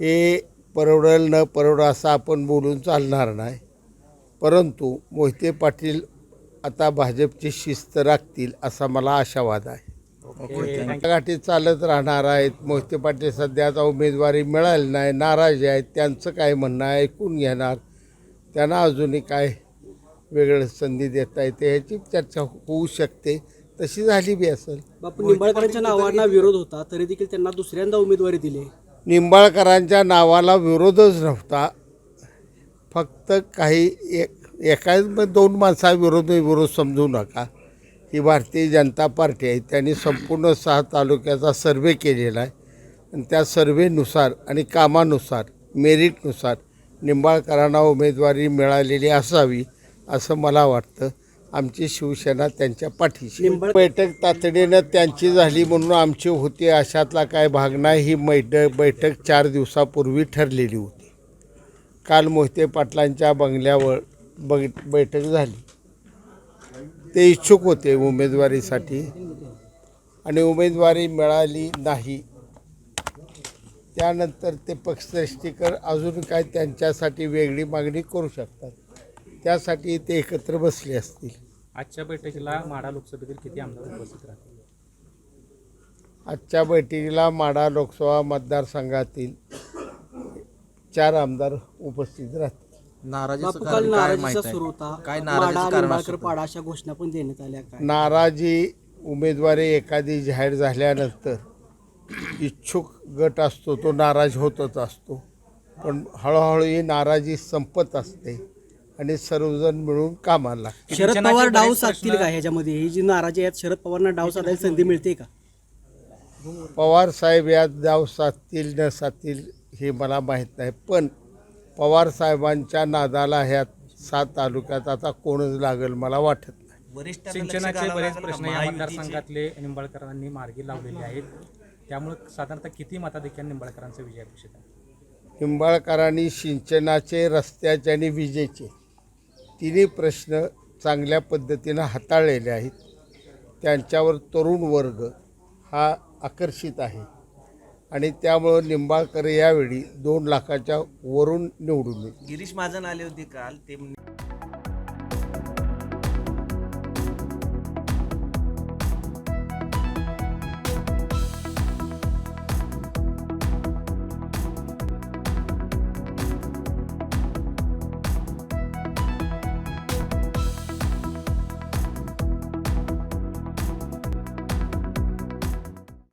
हे परवडेल न परवडं असं आपण बोलून चालणार नाही. परंतु मोहिते पाटील आता भाजपची शिस्त राखतील असा मला आशावाद आहे. गाठी चालत राहणार आहेत. मोहिते पाटील सध्या आता उमेदवारी मिळाली नाही नाराज आहेत. त्यांचं काय म्हणणं आहे ऐकून घेणार. त्यांना अजूनही काय वेगळं संधी देता येते ह्याची चर्चा होऊ शकते. तशी झाली बी असेल. बापू निंबाळकरांच्या नावांना विरोध होता तरी देखील त्यांना दुसऱ्यांदा उमेदवारी दिली. निंबाळकरांच्या नावाला विरोधच नव्हता. फक्त काही एक एका दोन माणसा विरोध विरोध समजू नका. ही भारतीय जनता पार्टी आहे. त्यांनी संपूर्ण सहा तालुक्याचा सर्वे केलेला आहे. आणि त्या सर्वेनुसार आणि कामानुसार मेरिटनुसार निंबाळकरांना उमेदवारी मिळालेली असावी असं मला वाटतं. आमची शिवसेना त्यांच्या पाठीशी. बैठक तातडीनं त्यांची झाली म्हणून आमची होती. अशातला काय भाग नाही. ही बैठक बैठक चार दिवसापूर्वी ठरलेली होती. काल मोहिते पाटलांच्या बंगल्यावर बग बैठक झाली. ते इच्छुक होते उमेदवारीसाठी. आणि उमेदवारी मिळाली नाही. त्यानंतर ते पक्षश्रेष्ठीकर अजून काय त्यांच्यासाठी वेगळी मागणी करू शकतात. त्यासाठी ते एकत्र बसले असतील. आजच्या बैठकीला माढा लोकसभेतील किती आमदार उपस्थित राहतील? आजच्या बैठकीला माढा लोकसभा मतदारसंघातील चार आमदार उपस्थित राहतील. बापू काल नाराजीचा सुरू होता. काय माडा नाराजीचं कारण निंबाळकर असू पाडा अशा घोषणा पण देण्यात आल्या काय? नाराजी उमेदवारी एखादी जाहीर झाल्यानंतर इच्छुक गट असतो तो नाराज होतच असतो. पण हळूहळू ही नाराजी संपत असते. आणि सर्वजण मिळून कामाला लागतात. शरद पवार डाव साधतील का ह्याच्यामध्ये? ही जी नाराजी आहेत शरद पवारांना डाव साधायला संधी मिळते का? पवार साहेब यात जाऊ साधतील न साधतील हे मला माहीत नाही. पण पवार साहेबांच्या नादाला ह्यात सात तालुक्यात आता कोणच लागेल मला वाटत नाही. सिंचनाचे बरेच प्रश्न या मतदारसंघातले निंबाळकरांनी मार्गी लावलेले आहेत. त्यामुळे साधारणतः किती मताधिक्याने निंबाळकरांचा विजय अपेक्षित आहे? निंबाळकरांनी सिंचनाचे रस्त्याचे आणि विजेचे तिन्ही प्रश्न चांगल्या पद्धतीनं हाताळलेले आहेत. त्यांच्यावर तरुण वर्ग हा आकर्षित आहे. आणि त्यामुळं निंबाळकर यावेळी दोन लाखाच्या वरून निवडून गिरीश महाजन आले होते काल ते